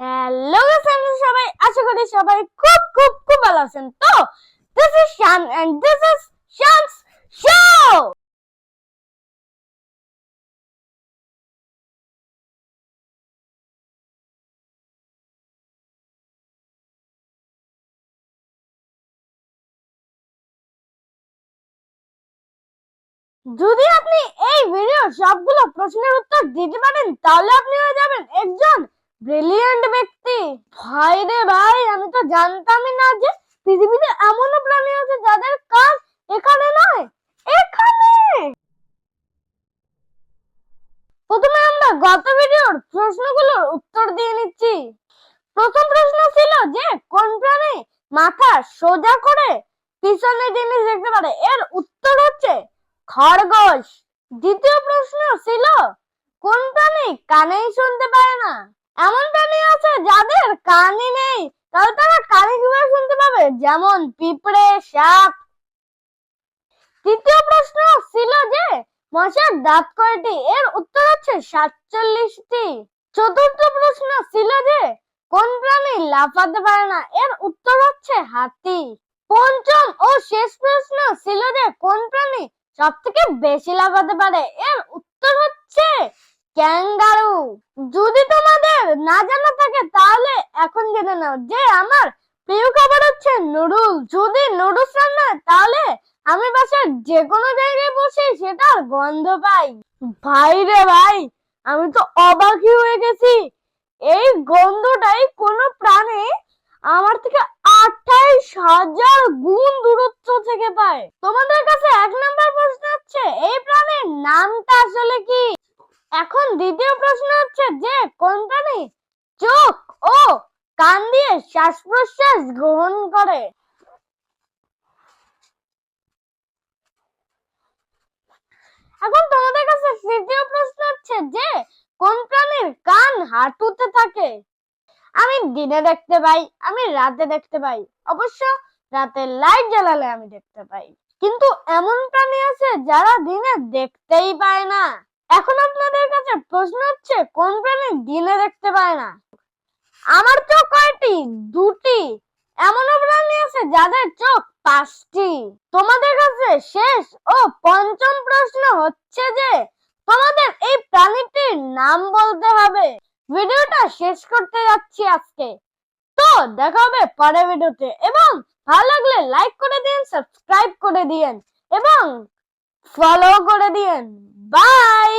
Hello সবাই আশা করি সবাই খুব খুব খুব ভালো আছেন। তো this is Shan and this is Shan's show যদি আপনি এই ভিডিও সবগুলো প্রশ্নের উত্তর দিতে পারেন, তাহলে আপনি হয়ে যাবেন একজন ব্রিলিয়ান্ট ব্যক্তি। ভাই রে ভাই, আমি তো জানতামই না যে পৃথিবীতে এমনও প্রাণী আছে যাদের কান এখানে নয়, এখানে! প্রথমে আমরা গত ভিডিওর প্রশ্নগুলোর উত্তর দিয়ে নিচ্ছি। প্রথম প্রশ্ন ছিল যে, কোন প্রাণী মাথা সোজা করে পিছনে জিনিস দেখতে পারে? এর উত্তর হচ্ছে খরগোশ। দ্বিতীয় প্রশ্ন ছিল, কোন প্রাণী কানেই শুনতে পায় না? এমন প্রাণী আছে যাদের কানই নেই? তাহলে তারা কানে কীভাবে শুনতে পাবে? যেমন পিঁপড়ে, সাপ। তৃতীয় প্রশ্ন ছিল যে মশার দাঁত কয়টি? এর উত্তর হচ্ছে সাতচল্লিশটি। চতুর্থ প্রশ্ন ছিল যে কোন প্রাণী লাফাতে পারে না? এর উত্তর হচ্ছে হাতি। পঞ্চম ও শেষ প্রশ্ন ছিল যে কোন প্রাণী সব থেকে বেশি লাফাতে পারে? এর উত্তর হচ্ছে ক্যাঙ্গারু। যদি এখন জেনে নাও যে আমার প্রিয় খাবার হচ্ছে নুডলস যদি নুডলস রান্না তাহলে আমি বাসার যে কোনো জায়গায় বসে সেটার গন্ধ পাই। ভাই রে ভাই, আমি তো অবাকই হয়ে গেছি। এই গন্ধটাই কোনো প্রাণী আমার থেকে আঠাইশ হাজার গুণ দূরত্ব থেকে পায়। তোমাদের কাছে এক নম্বর প্রশ্ন হচ্ছে, এই প্রাণীর নামটা আসলে কি? এখন দ্বিতীয় প্রশ্ন হচ্ছে যে, কোন প্রাণী? চোখ। ও, কান দিয়ে শ্বাস প্রশ্বাস গ্রহণ করে। এখন তোমাদের কাছে তৃতীয় প্রশ্ন হচ্ছে যে, কোন প্রাণীর কান হাঁটুতে থাকে? আমি দিনে দেখতে পাই, আমি রাতে দেখতে পাই। অবশ্য রাতে লাইট জ্বালালে আমি দেখতে পাই। কিন্তু এমন প্রাণী আছে যারা দিনে দেখতেই পায় না। এখন আপনাদের কাছে প্রশ্ন হচ্ছে, কোন প্রাণী দিনে দেখতে পায় না? আমার চোখ কয়টি? দুটি। এমনও প্রাণী আছে যাদের চোখ পাঁচটি। তোমাদের কাছে শেষ ও পঞ্চম প্রশ্ন হচ্ছে যে, তোমাদের এই প্রাণীটির নাম বলতে হবে। ভিডিওটা শেষ করতে যাচ্ছি আজকে। তো দেখা হবে পরের ভিডিওতে এবং ভালো লাগলে লাইক করে দিন সাবস্ক্রাইব করে দিন এবং ফলো করে দিন বাই